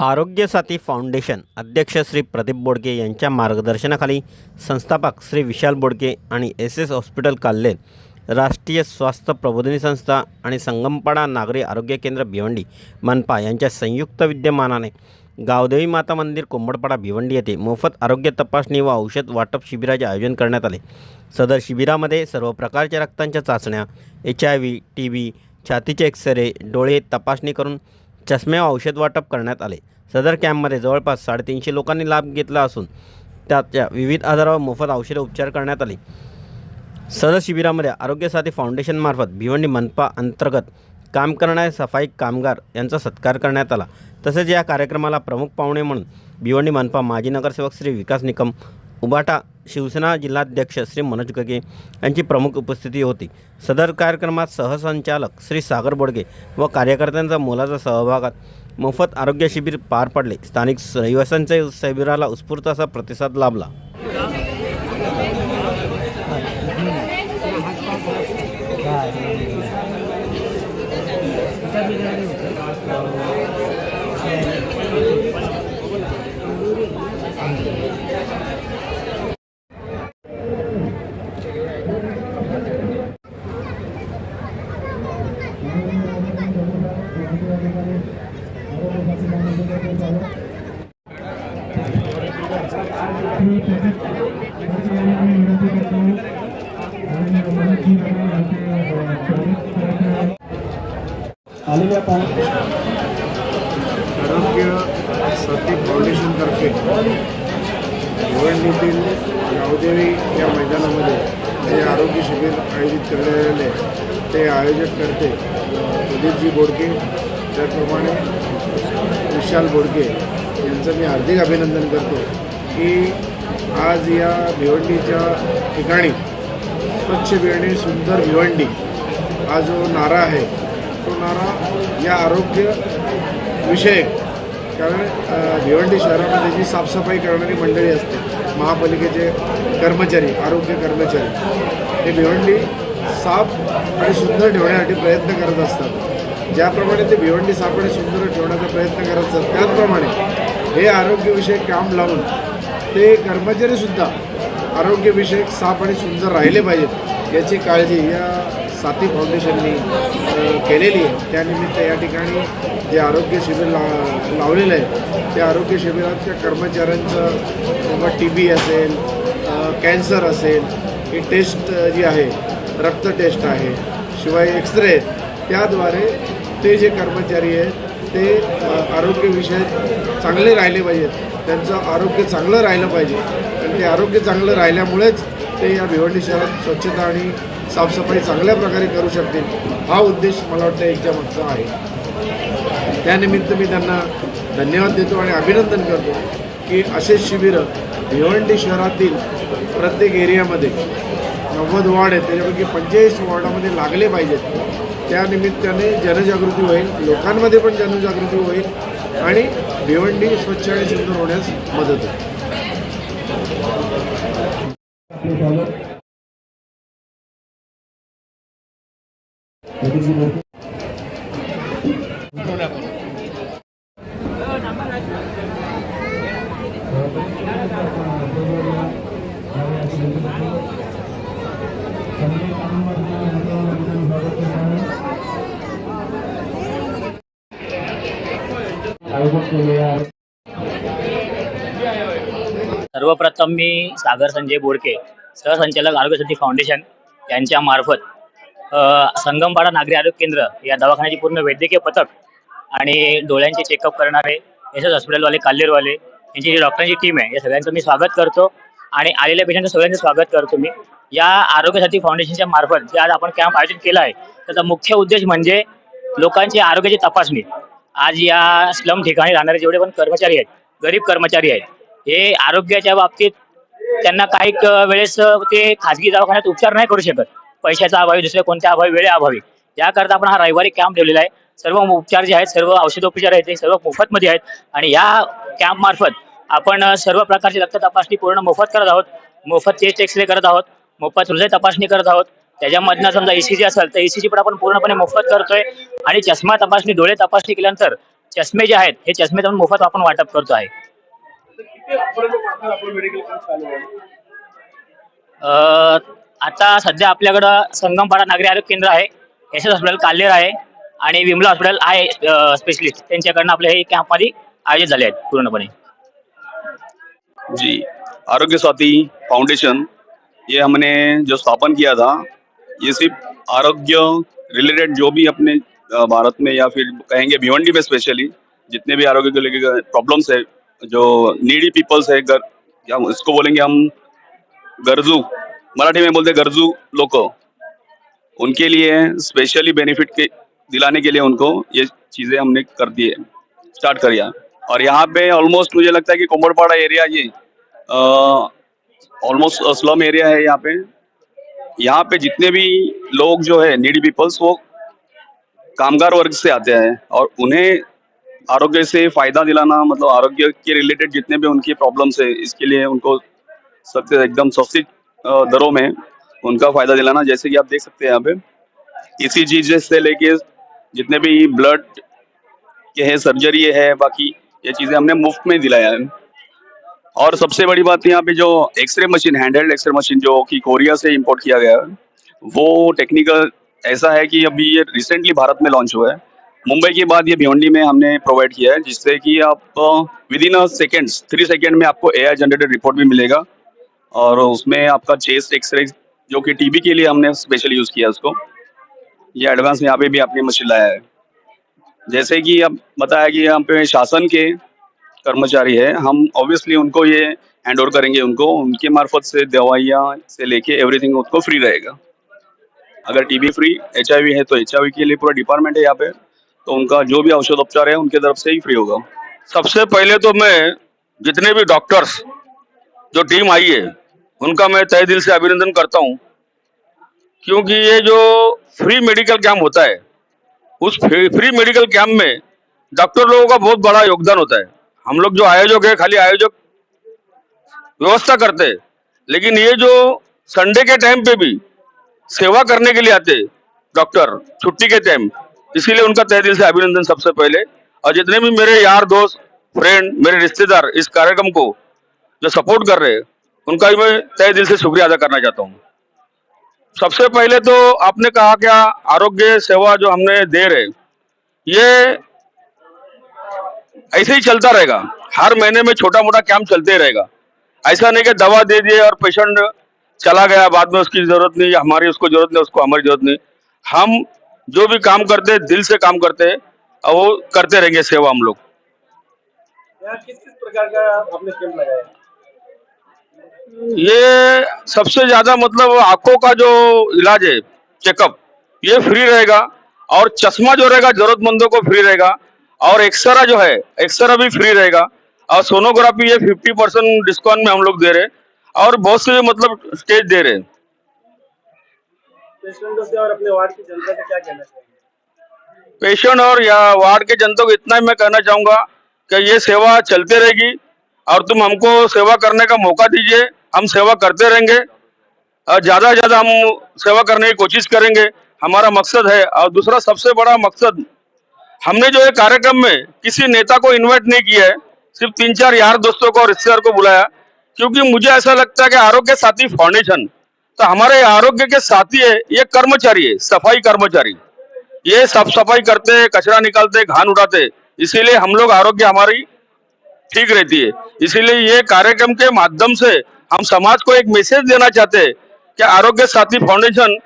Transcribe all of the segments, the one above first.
आरोग्य साथी फाउंडेशन अध्यक्ष श्री प्रदीप बोडके यांच्या मार्गदर्शनाखाली संस्थापक श्री विशाल बोडके आणि एस एस हॉस्पिटल काल्लेर राष्ट्रीय स्वास्थ्य प्रबोधिनी संस्था आणि संगमपाडा नागरी आरोग्य केंद्र भिवंडी मनपा यांच्या संयुक्त विद्यमानाने गावदेवी माता मंदिर कोंबडपाडा भिवंडी येथे मोफत आरोग्य तपासणी व औषध वाटप शिबिराचे आयोजन करण्यात आले. सदर शिबिरामध्ये सर्व प्रकारच्या रक्तांच्या चाचण्या H I V T B छातीचे x ray डोळे तपासणी करून चष्मे व औषध वाटप करण्यात आले. सदर कॅम्पमध्ये जवळपास साडेतीनशे लोकांनी लाभ घेतला असून त्याच्या विविध आजारावर मोफत औषध उपचार करण्यात आले. सदर शिबिरामध्ये आरोग्यसाथी फाउंडेशनमार्फत भिवंडी मनपा अंतर्गत काम करणारे सफाई कामगार यांचा सत्कार करण्यात आला. तसेच या कार्यक्रमाला प्रमुख पाहुणे म्हणून भिवंडी मनपा माजी नगरसेवक श्री विकास निकम उबाटा शिवसेना जिल्हाध्यक्ष श्री मनोज गगे यांची प्रमुख उपस्थिती होती. सदर कार्यक्रमात सहसंचालक श्री सागर बोडगे व कार्यकर्त्यांचा मोलाचा सहभागात मोफत आरोग्य शिबिर पार पडले. स्थानिक रहिवाशांच्या शिबिराला उत्स्फूर्त असा प्रतिसाद लाभला आलेल्या पाहुणे आरोग्य साथी फाउंडेशनतर्फे भिवंडीतील गावदेवी या मैदानामध्ये जे आरोग्य शिबिर आयोजित करण्यात आले ते आयोजक करते. प्रदीपजी बोडके त्याचप्रमाणे विशाल बोडके यांचं मी हार्दिक अभिनंदन करतो की आज या भिवंडीच्या ठिकाणी स्वच्छ भिवंडी सुंदर भिवंडी हा जो नारा आहे तो नारा या आरोग्य विषयक कारण भिवंडी शहरामध्ये जी साफसफाई करणारी मंडळी असते महापालिकेचे कर्मचारी आरोग्य कर्मचारी हे भिवंडी साफ आणि सुंदर ठेवण्यासाठी प्रयत्न करत असतात. ज्याप्रमाणे ते भिवंडी साफ आणि सुंदर ठेवण्याचा प्रयत्न करत असतात त्याचप्रमाणे हे आरोग्यविषयक काम लावून ते कर्मचारीसुद्धा आरोग्यविषयक साफ आणि सुंदर राहिले पाहिजेत याची काळजी या साथी फाउंडेशननी केलेली आहे. त्यानिमित्त या ठिकाणी जे आरोग्य शिबिर ला लावलेलं आहे त्या आरोग्य शिबिरात त्या कर्मचाऱ्यांचं किंवा टी बी असेल कॅन्सर असेल ही टेस्ट जी आहे रक्त टेस्ट आहे शिवाय एक्सरे आहेत त्याद्वारे ते जे कर्मचारी आहेत ते आरोग्यविषयक चांगले राहिले पाहिजेत. त्यांचं आरोग्य चांगलं राहिलं पाहिजे. आणि ते आरोग्य चांगलं राहिल्यामुळेच ते या भिवंडी शहरात स्वच्छता आणि साफसफाई चांगल्या प्रकारे करू शकतील हा उद्देश मला वाटतं यांच्या मागचा आहे. त्यानिमित्त मी त्यांना धन्यवाद देतो आणि अभिनंदन करतो की असे शिबिरं भिवंडी शहरातील प्रत्येक एरियामध्ये नव्वद वॉर्ड आहेत. त्याच्यापैकी पंचेचाळीस वॉर्डामध्ये लागले पाहिजेत. त्यानिमित्ताने जनजागृती होईल लोकांमध्ये पण जनजागृती होईल आणि भिवंडी स्वच्छ आणि सुंदर होण्यास मदत होईल. केलेले सर्वप्रथम मी सागर संजय बोडके सहसंचालक आरोग्यसाठी फाउंडेशन यांच्या मार्फत संगमपाडा नागरी आरोग्य केंद्र या दवाखान्याची पूर्ण वैद्यकीय पथक आणि डोळ्यांचे चेकअप करणारे एस एस हॉस्पिटलवाले काल्लेरवाले यांची जी डॉक्टरांची टीम आहे या सगळ्यांचं मी स्वागत करतो आणि आलेल्या पेशंटचं सगळ्यांचं स्वागत करतो मी. या आरोग्यसाथी फाउंडेशनच्या मार्फत जे आज आपण कॅम्प आयोजित केला आहे त्याचा मुख्य उद्देश म्हणजे लोकांची आरोग्याची तपासणी. आज या स्लम ठिकाणी राहणारे जेवढे पण कर्मचारी आहेत गरीब कर्मचारी आहेत हे आरोग्याच्या बाबतीत त्यांना काही क- वेळेस ते खाजगी दवाखान्यात उपचार नाही करू शकत. पैशाचा अभावी दुसऱ्या कोणत्या अभावी वेळे अभावी. याकरता आपण हा रविवारी कॅम्प ठेवलेला आहे. सर्व उपचार जे आहेत सर्व औषधोपचार आहेत ते सर्व मोफतमध्ये आहेत. आणि या कॅम्प मार्फत आपण सर्व प्रकारची रक्त तपासणी पूर्ण मोफत करत आहोत. मोफत चेस्ट एक्सरे करत आहोत. मोफत हृदय तपासणी करत आहोत. त्याच्यामधनं समजा ईसीजी असेल तर ईसीजी पण आपण पूर्णपणे मोफत करतोय. आणि चष्मा तपासणी डोळे तपासणी केल्यानंतर चष्मे जे आहेत हे चष्मे जाऊन मोफत आपण वाटप करतो आहे. आता सध्या आपल्याकडं संगमपाडा नागरी आरोग्य केंद्र आहे. एस एस हॉस्पिटल कालेर आहे. आणि विमला हॉस्पिटल आहे स्पेशलिस्ट त्यांच्याकडनं आपले हे कॅम्प आधी आयोजित झाले आहेत पूर्णपणे. जी आरोग्य साथी फाउंडेशन ये हमने जो स्थापन किया था ये सिर्फ़ आरोग्य रिलेटेड जो भी अपने भारत में या फिर कहेंगे भिवंडी में स्पेशली जितने भी आरोग्य को लेकर प्रॉब्लम्स है जो नीडी पीपल्स है गर, या इसको बोलेंगे हम गरजू मराठी में बोलते गरजू लोग उनके लिए स्पेशली बेनिफिट के दिलाने के लिए उनको ये चीज़ें हमने कर दी है स्टार्ट करिया। और यहाँ पे ऑलमोस्ट मुझे लगता है कि कोमरपाड़ा एरिया ये ऑलमोस्ट स्लम एरिया है यहाँ पे। यहाँ पे जितने भी लोग जो है नीडी पीपल्स वो कामगार वर्ग से आते हैं और उन्हें आरोग्य से फ़ायदा दिलाना मतलब आरोग्य के रिलेटेड जितने भी उनकी प्रॉब्लम्स है, इसके लिए उनको सबसे एकदम सस्ती दरों में उनका फ़ायदा दिलाना। जैसे कि आप देख सकते हैं यहाँ पे, इसी चीज़ से लेके जितने भी ब्लड के है सर्जरी है, बाकी ये चीज़ें हमने मुफ़्त में दिलाया है। और सबसे बड़ी बात यहाँ पे जो X-ray machine handheld X-ray machine जो कि कोरिया से इंपोर्ट किया गया है, वो टेक्निकल ऐसा है कि अभी ये रिसेंटली भारत में लॉन्च हुआ है। मुंबई के बाद ये भिवंडी में हमने प्रोवाइड किया है, जिससे कि आप within a seconds three second में आपको एआई जनरेटेड रिपोर्ट भी मिलेगा। और उसमें आपका चेस्ट एक्सरे जो कि टीबी के लिए हमने स्पेशल यूज़ किया उसको। ये एडवांस यहाँ पे भी आपने मशीन लाया है। जैसे कि अब बताया कि यहाँ पे शासन के कर्मचारी है। हम ऑब्वियसली उनको ये हैंड ओवर करेंगे, उनको, उनके मार्फत से दवाइयाँ से लेके एवरीथिंग उनको फ्री रहेगा। अगर टीबी फ्री एचआईवी है तो एच के लिए पूरा डिपार्टमेंट है यहाँ पे तो उनका जो भी औषध उपचार है, उनके तरफ़ से ही फ्री होगा। सबसे पहले तो मैं, जितने भी डॉक्टर्स जो टीम आई है, उनका मैं तहे दिल से अभिनंदन करता हूँ। क्योंकि ये जो फ्री मेडिकल कैंप होता है, उस फ्री मेडिकल कैंप में डॉक्टर लोगों का बहुत बड़ा योगदान होता है। हम लोग जो आयोजक है, खाली आयोजक व्यवस्था करते लेकिन ये जो संडे के टाइम पे भी सेवा करने के लिए आते डॉक्टर छुट्टी के टाइम इसीलिए उनका तहे दिल से अभिनंदन सबसे पहले। और जितने भी मेरे यार दोस्त फ्रेंड मेरे रिश्तेदार इस कार्यक्रम को जो सपोर्ट कर रहे हैं, उनका भी मैं तय दिल से शुक्रिया अदा करना चाहता हूँ। सबसे पहले तो आपने कहा क्या आरोग्य सेवा जो हमने दे रहे ये ऐसे ही चलता रहेगा। हर महीने में छोटा मोटा कैंप चलते रहेगा। ऐसा नहीं कि दवा दे दिए और पेशेंट चला गया बाद में उसकी ज़रूरत नहीं हमारी उसको ज़रूरत नहीं उसको हमारी ज़रूरत नहीं। हम जो भी काम करते हैं दिल से काम करते हैं और वो करते रहेंगे सेवा हम लोग। किस किस प्रकार का आपने कैंप लगाया? ये सबसे ज़्यादा मतलब आँखों का जो इलाज है चेकअप ये फ्री रहेगा। और चश्मा जो रहेगा जरूरतमंदों को फ्री रहेगा। और एक्सरा जो है एक्सरा भी फ्री रहेगा। और सोनोग्राफी ये फिफ्टी परसेंट डिस्काउंट में हम लोग दे रहे हैं। और बहुत से मतलब स्टेज दे रहे हैं। और अपने वार्ड की जनता से क्या कहना चाहिए पेशेंट और या वार्ड के जनता को इतना ही मैं कहना चाहूँगा कि ये सेवा चलते रहेगी। और तुम हमको सेवा करने का मौका दीजिए। हम सेवा करते रहेंगे। और ज़्यादा से ज़्यादा हम सेवा करने की कोशिश करेंगे। हमारा मकसद है। और दूसरा सबसे बड़ा मकसद हमने जो है कार्यक्रम में किसी नेता को इन्वाइट नहीं किया है, सिर्फ़ तीन चार यार दोस्तों को और रिश्तेदार को बुलाया, क्योंकि मुझे ऐसा लगता है कि आरोग्य साथी फाउंडेशन तो हमारे आरोग्य के साथी है, ये कर्मचारी है, सफ़ाई कर्मचारी। ये साफ़ सफ़ाई करते हैं, कचरा निकालते घान उड़ाते इसीलिए हम लोग आरोग्य हमारी ठीक रहती है। इसीलिए ये कार्यक्रम के माध्यम से हम समाज को एक मैसेज देना चाहते हैं कि आरोग्य साथी फाउंडेशन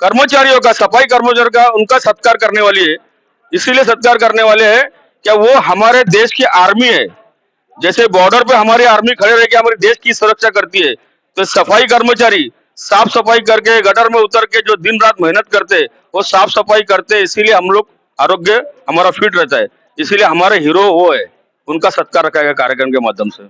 कर्मचारियों का, सफ़ाई कर्मचारी का, उनका सत्कार करने वाली है। इसीलिए सत्कार करने वाले हैं क्या वो हमारे देश की आर्मी है। जैसे बॉर्डर पे हमारी आर्मी खड़े रह के हमारे देश की सुरक्षा करती है तो सफ़ाई कर्मचारी साफ़ सफ़ाई करके, गटर में उतर के जो दिन रात मेहनत करते, वो साफ़ सफ़ाई करते, इसीलिए हम लोग आरोग्य हमारा फिट रहता है। इसीलिए हमारे हीरो वो है। उनका सत्कार रखा गया कार्यक्रम के माध्यम से।